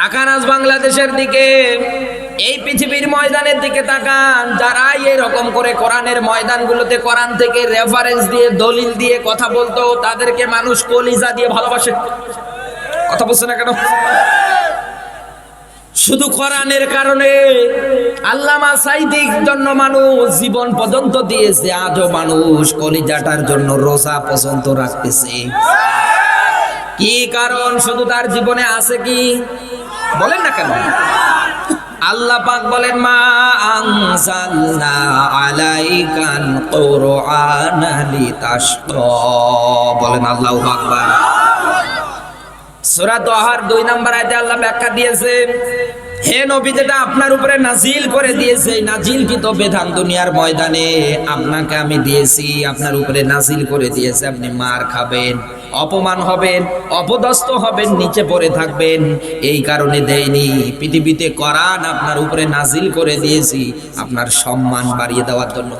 তাকান আজ বাংলাদেশের দিকে। এই পৃথিবীর ময়দানের দিকে তাকান। যারা এরকম করে কোরআনের ময়দানগুলোতে কোরআন থেকে রেফারেন্স দিয়ে, দলিল দিয়ে কথা বলতো, তাদেরকে মানুষ কলিজা দিয়ে ভালোবাসে। কথা বলছে না কেন? শুধু কোরআনের কারণে। আল্লামা সাইদিক জন্য মানুষ, জীবন পর্যন্ত দিয়েছে, আজও মানুষ কলিজাটার জন্য রোজা পর্যন্ত রাখতেছে। কি কারণ? শুধু তার জীবনে আছে কি? বলেন না কেন? আল্লাহ পাক বলেন, মা আনজালনা আলাইকান কুরআনা লিতাশকা। বলেন আল্লাহু আকবার। সূরা দোহার দুই নম্বর আয়াতে আল্লাহ ব্যাখ্যা দিয়েছে হে নবী, যেটা আপনার উপরে নাজিল করে দিয়েছে নাজিল কি তো বেধান দুনিয়ার ময়দানে? আপনাকে আমি দিয়েছি, আপনার উপরে নাজিল করে দিয়েছে, আপনি মার খাবেন, অপমান হবেন, অপদস্থ হবেন, নিচে পড়ে থাকবেন। এই কারণে দেয়নি, পৃথিবীতে করান আপনার উপরে নাজিল করে দিয়েছি, আপনার সম্মান বাড়িয়ে দেওয়ার জন্য।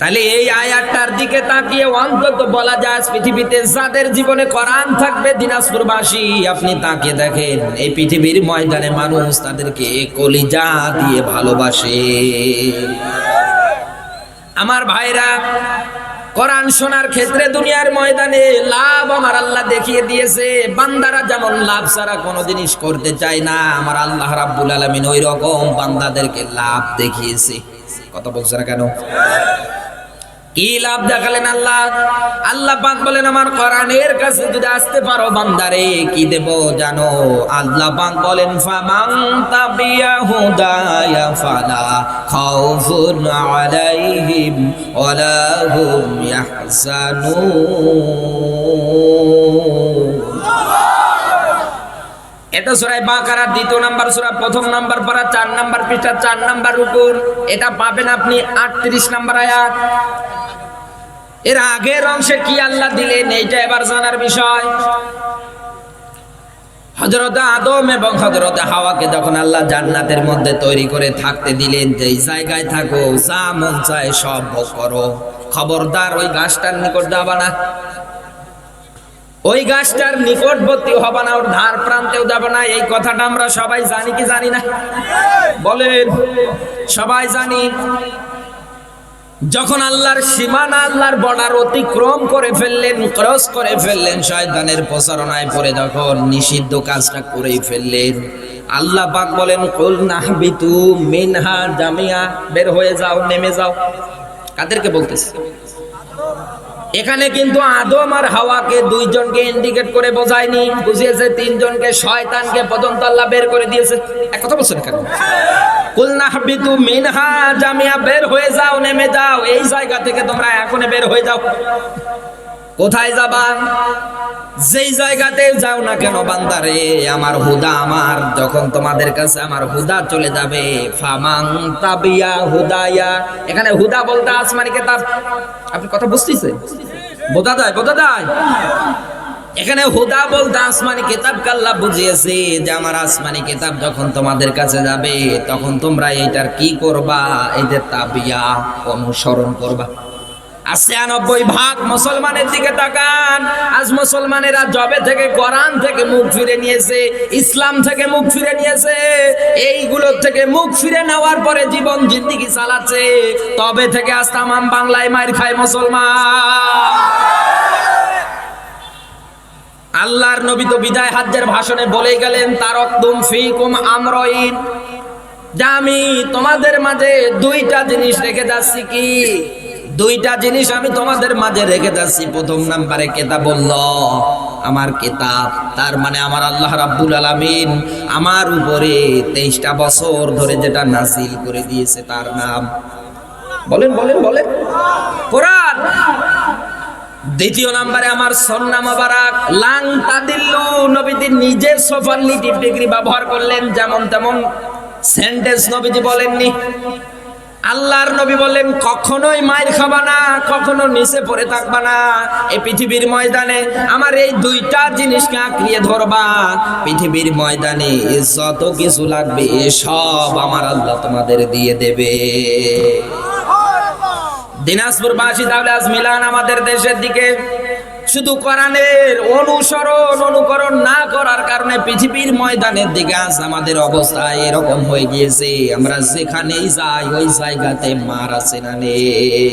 তাহলে এই আয়াতটার দিকে তাকিয়ে অন্তত বলা যায় পৃথিবীতে যাদের জীবনে কোরআন থাকবে দিনাজপুরবাসী, আপনি তাকিয়ে দেখেন, এই পৃথিবীর ময়দানে মানুষ তাদেরকে কলিজা দিয়ে ভালোবাসে। আমার ভাইরা, কোরআন শোনার ক্ষেত্রে দুনিয়ার ময়দানে লাভ আমার আল্লাহ দেখিয়ে দিয়েছে, বান্দারা যেমন লাভ ছাড়া কোনো জিনিস করতে চায় না, আমার আল্লাহ রাব্বুল আলামিন ওই রকম বান্দাদেরকে লাভ দেখিয়েছে। কথা বলছে না কেন? আল্লাহ? আল্লাহ বলেন, আমার কাছে যদি আসতে পারো বান্দারে, কি জানো? আল্লাহ বলেন এটা দ্বিতীয় নাম্বার সুরা, প্রথম নাম্বার পারা চার নাম্বার পৃষ্ঠা, চার নাম্বার রুকুন। এটা পাবেন আপনি আটত্রিশ নাম্বার আয়াত। এর আগের অংশে কি আল্লাহ দিলেন, এইটা এবার জানার বিষয়। হজরত আদম এবং হজরত হাওয়াকে যখন আল্লাহ জান্নাতের মধ্যে তৈরি করে থাকতে দিলেন যে জায়গায় থাকো, যা মন চায় সব ভোগ করো। খবরদার ওই গাছটার নিকট যাবা না। ওই গাছটার নিকটবর্তী হবা না, ওর ধার প্রান্তেও যাবে না। এই কথাটা আমরা সবাই জানি কি জানি না? বলেন, সবাই জানি। যখন আল্লাহর সীমানা, আল্লাহর বর্ডার অতিক্রম করে ফেললেন, ক্রস করে ফেললেন, শয়তানের প্রচারণায় পড়ে যখন নিষিদ্ধ কাজটা করেই ফেললেন, আল্লাহ পাক বলেন, কুল নাহবিতু মিনহা জামিয়া বের হয়ে যাও, নেমে যাও। কাদেরকে বলতেছে? এখানে কিন্তু আদম আর হাওয়াকে দুইজনকে ইন্ডিকেট করে বোঝায়নি, বুঝিয়েছে, তিনজনকে শয়তানকে পর্যন্ত আল্লাহ বের করে দিয়েছে। এক কথা বলছেন কেন? কুলনাহবিতু মিনহা, জামিয়া বের হয়ে যাও, নেমে যাও। এই জায়গা থেকে তোমরা এখনই বের হয়ে যাও। কোথায় যাবা? যেই জায়গাতে যাও না কেন বান্দারে, আমার হুদা আমার, যখন তোমাদের কাছে আমার হুদা চলে যাবে ফামাং তাবিয়া হুদায়া। এখানে হুদা বলতে আসমানি কেতাব আপনি কথা বুঝতেছেন? বোঝা যায় বোঝা যায়? এখানে হুদা বলতে আসমানি কিতাব কাল্লা বুঝিয়েছে যে আমার আসমানি কিতাব যখন তোমাদের কাছে যাবে, তখন তোমরা এইটার কি করবা? যে তাবিয়া অনুসরণ করবা। আশিয়ানব্বই ভাগ মুসলমানের দিকে তাকান। আজ মুসলমানেরা জবে থেকে কোরআন থেকে মুখ ফিরে নিয়েছে, ইসলাম থেকে মুখ ফিরে নিয়েছে। এইগুলো থেকে মুখ ফিরে নেওয়ার পরে জীবন জিন্দিগি চালাচ্ছে। তবে থেকে আজ বাংলায় মার খায় মুসলমান। আল্লাহর নবী তো বিদায় হাজ্যের ভাষণে বলে গেলেন, তারকতুম ফিকুম আমরইন। যা আমি তোমাদের মাঝে দুইটা জিনিস রেখে যাচ্ছি কি? দুইটা জিনিস আমি তোমাদের মাঝে রেখে যাচ্ছি। প্রথম নাম্বারে কেতা বলল আমার কেতাব। তার মানে আমার আল্লাহ রাব্বুল আলামিন আমার উপরে তেইশটা বছর ধরে যেটা নাসিল করে দিয়েছে তার নাম। বলেন বলেন বলেন। কোরআন! দ্বিতীয় নাম্বারে আমার সন্না মোবারক। লাং তাদিল্লু নবীজি নিজের সুপারলিটিভ ডিগ্রি ব্যবহার করলেন, যেমন তেমন সেন্টেন্স নবীজি বলেননি। আল্লাহর নবী বললেন, কখনোই মায়ের খাবা না, কখনো নিচে পড়ে থাকবা না। এই পৃথিবীর ময়দানে আমার এই দুইটা জিনিসকে আঁকড়িয়ে ধরবা। পৃথিবীর ময়দানে যত কিছু লাগবে সব আমার আল্লাহ তোমাদের দিয়ে দেবে। দিনাজপুর বাসী তাহলে আজ মিলান আমাদের দেশের দিকে। শুধু কোরআনের অনুসরণ, অনুকরণ না করার কারণে পৃথিবীর ময়দানের দিকে আজ আমাদের অবস্থা এরকম হয়ে গিয়েছে। আমরা যেখানেই যাই, ওই জায়গাতে মার আছে না নেই।